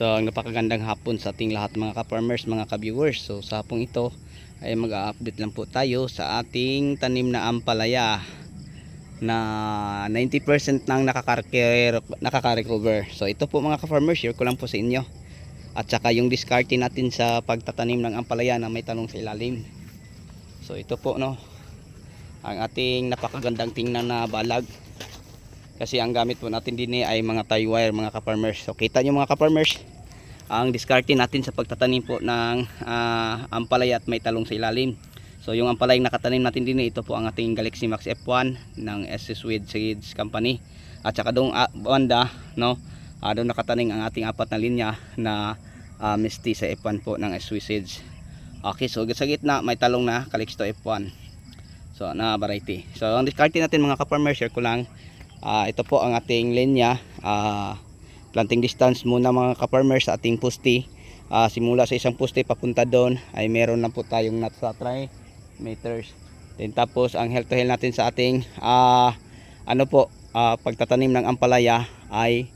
So, ang napakagandang hapon sa ating lahat mga ka-farmers, mga ka-viewers. So, sa hapong ito ay mag-update lang po tayo sa ating tanim na ampalaya na 90% nang nakaka-recover. So, ito po mga ka-farmers, share ko lang po sa inyo. At saka yung discarte natin sa pagtatanim ng ampalaya na may talong sa ilalim. So, ito po no, ang ating napakagandang tingnan na balag kasi ang gamit po natin din eh ay mga tie wire mga ka-farmers so kita nyo mga ka-farmers ang discarte natin sa pagtatanim po ng ah, ampalaya at may talong sa ilalim. So yung ampalayang nakatanim natin din ito po ang ating Galaxy Max F1 ng SS Weed Seeds Company. At saka doong ah, banda no? Ah, doon nakatanim ang ating apat na linya na ah, Misty sa F1 po ng SS Seeds. Okay so sa gitna may talong na Calixto F1 so na variety. So ang discarte natin mga ka-farmers share ko lang. Ah, ito po ang ating linya. Ah, planting distance muna mga ka-farmers sa ating pusti. Ah, simula sa isang pusti papunta doon ay meron na po tayong 3 meters. Then tapos ang health to health natin sa ating ah, ano po ah, pagtatanim ng ampalaya ay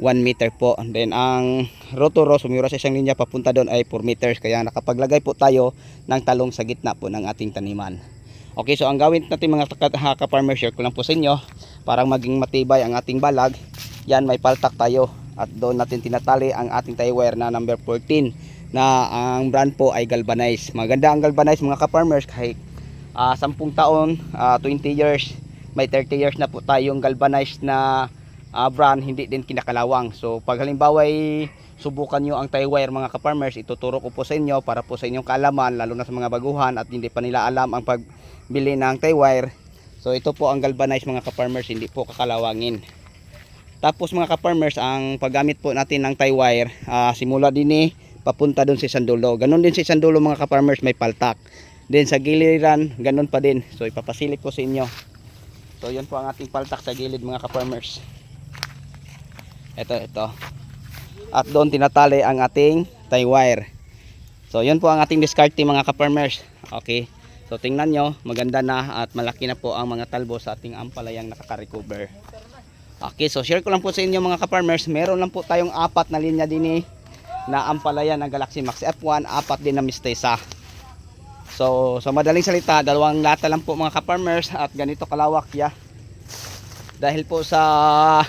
1 meter po. Then ang rotoro sumira sa isang linya papunta doon ay 4 meters. Kaya nakapaglagay po tayo ng talong sa gitna po ng ating taniman. Okay, so ang gawin natin mga ka-farmer share ko lang po sa inyo para maging matibay ang ating balag. Yan, may paltak tayo at doon natin tinatali ang ating tie wire na number 14 na ang brand po ay galvanize. Maganda ang galvanize mga ka-farmers kahit ah, 10 taon, ah, 20 years, may 30 years na po tayong galvanized na ah, brand, hindi din kinakalawang. So pag halimbawa ay subukan nyo ang tie wire mga ka-farmers, ituturo ko po sa inyo para po sa inyong kaalaman, lalo na sa mga baguhan at hindi pa nila alam ang pagbili ng tie wire. So ito po ang galvanized mga ka-farmers, hindi po kakalawangin. Tapos mga ka-farmers, ang paggamit po natin ng tie wire, ah, simula din eh, papunta doon sa isang dulo. Ganon din sa isang dulo mga ka-farmers, may paltak. Then sa giliran, ganon pa din. So ipapasilip ko sa inyo. So yun po ang ating paltak sa gilid mga ka-farmers. Ito, ito. At doon tinatali ang ating tie wire. So yun po ang ating discarte mga ka-farmers. Okay. So tingnan nyo, maganda na at malaki na po ang mga talbo sa ating ampalayang nakaka-recover. Okay, so share ko lang po sa inyo mga ka-farmers. Meron lang po tayong apat na linya din eh, na ampalaya ng Galaxy Max F1, apat din na Mistesa. So, sa madaling salita, dalawang lata lang po mga ka-farmers at ganito kalawak ya. Dahil po sa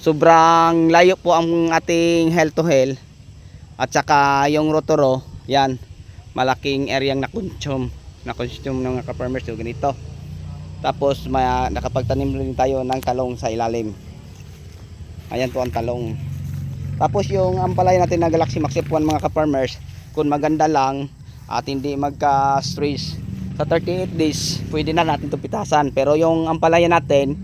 sobrang layo po ang ating hell to hell at saka yung rotoro, yan, malaking areang na-consume, na-consume ng mga ka-farmers so ganito. Tapos may nakapagtanim rin tayo ng talong sa ilalim. Ayan po ang talong. Tapos yung ampalaya natin na Galaxy Max F1 mga ka-farmers, kung maganda lang at hindi magka-stress sa 38 days, pwede na natin itong pitasan. Pero yung ampalaya natin,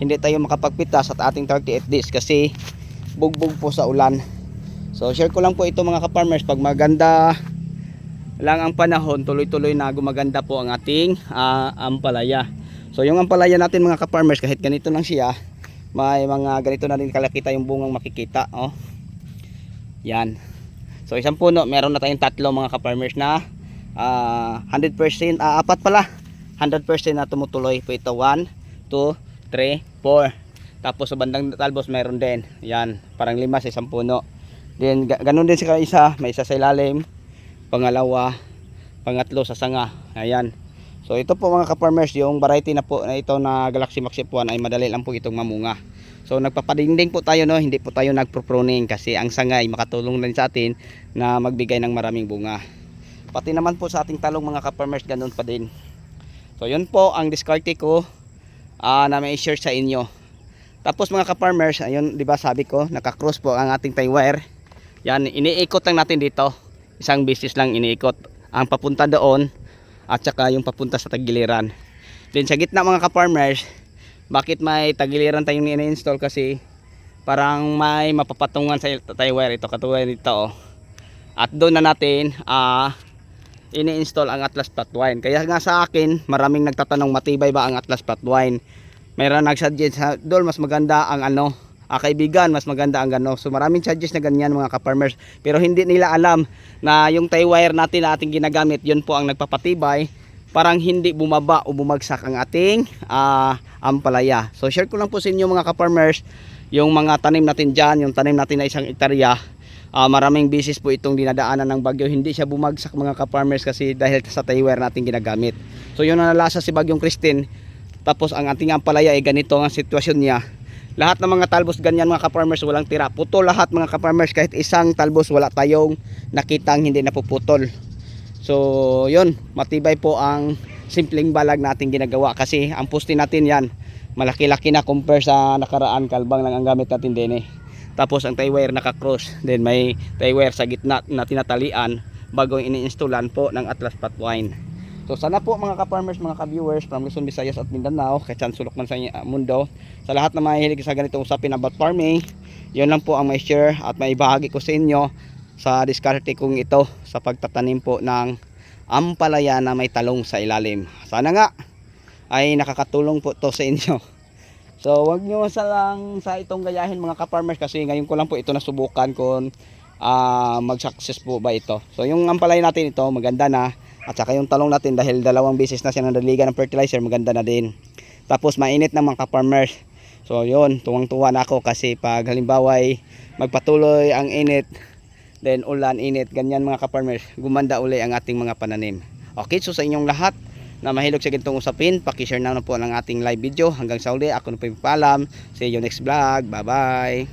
hindi tayo makapagpitas at ating 38 days kasi bugbog po sa ulan. So share ko lang po ito mga ka-farmers pag maganda lang ang panahon, tuloy-tuloy na gumaganda po ang ating ah, ampalaya. So yung ampalaya natin mga ka-farmers kahit ganito lang siya, may mga ganito na rin kalakita yung bungang makikita, oh. Yan. So isang puno, meron na tayong tatlo mga ka-farmers na ah, 100%, ah, apat pala. 100% na tumutuloy po ito. 1, 2, 3, 4. Tapos sa bandang talbos meron din. Yan, parang lima sa isang puno. Then ga- ganun din sa isa, may isa sa ilalim. Pangalawa, pangatlo sa sanga. Ayan. So ito po mga ka-farmers, yung variety na po na ito na Galaxy Max F1 ay madali lang po itong mamunga. So nagpapadingding po tayo no, hindi po tayo nagpro-pruning kasi ang sanga ay makatulong din sa atin na magbigay ng maraming bunga. Pati naman po sa ating talong mga ka-farmers ganun pa din. So yun po ang diskarte ko ah, na may share sa inyo. Tapos mga ka-farmers, ayun 'di ba sabi ko, naka-cross po ang ating tie wire. Yan, iniikot lang natin dito. Isang business lang iniikot. Ang papunta doon at saka yung papunta sa tagiliran. Then sa gitna mga ka-farmers, bakit may tagiliran tayong ini-install kasi parang may mapapatungan sa tie wire ito katulad nito oh. At doon na natin ah ini-install ang Atlas Flatwine. Kaya nga sa akin, maraming nagtatanong matibay ba ang Atlas Flatwine. Mayroon nagsuggest dol mas maganda ang ano, ah, kaibigan, mas maganda ang gano. So maraming suggest na ganyan mga ka-farmers. Pero hindi nila alam na yung tie wire natin na ating ginagamit, yun po ang nagpapatibay. Parang hindi bumaba o bumagsak ang ating ah, ampalaya. So share ko lang po sa inyo mga ka-farmers, yung mga tanim natin dyan, yung tanim natin na isang ektarya, Ah, maraming bisis po itong dinadaanan ng bagyo. Hindi siya bumagsak mga ka-farmers kasi dahil sa tire natin ginagamit. So yun ang nalasa si Bagyong Christine. Tapos ang ating ampalaya ay ganito ang sitwasyon niya. Lahat ng mga talbos ganyan mga ka-farmers walang tira. Putol lahat mga ka-farmers kahit isang talbos wala tayong nakitang hindi napuputol. So yun, matibay po ang simpleng balag natin ginagawa kasi ang poste natin yan malaki-laki na compare sa nakaraan kalbang lang ang gamit natin din eh. Tapos ang tie wire naka-cross. Then may tie wire sa gitna na tinatalian bago ini-installan po ng Atlas Patwine. So sana po mga ka-farmers, mga ka-viewers from Luzon, Visayas at Mindanao, kahit saan sulok man sa inyo- ah, mundo, sa lahat na mahilig sa ganitong usapin about farming, yun lang po ang may share at may bahagi ko sa inyo sa diskarte kong ito sa pagtatanim po ng ampalaya na may talong sa ilalim. Sana nga ay nakakatulong po to sa inyo. So wag nyo sa lang sa itong gayahin mga ka-farmers kasi ngayon ko lang po ito nasubukan kung ah, mag-success po ba ito. So yung ampalaya natin ito maganda na at saka yung talong natin dahil dalawang beses na siya nadaligan ng fertilizer maganda na din. Tapos mainit na mga ka-farmers. So yun, tuwang-tuwa na ako kasi pag halimbawa ay magpatuloy ang init then ulan, init, ganyan mga ka-farmers, gumanda uli ang ating mga pananim. Okay, so sa inyong lahat na mahilig sa ganitong usapin, pakishare na, na po ng ating live video. Hanggang sa uli, ako na po yung paalam. See you next vlog. Bye-bye.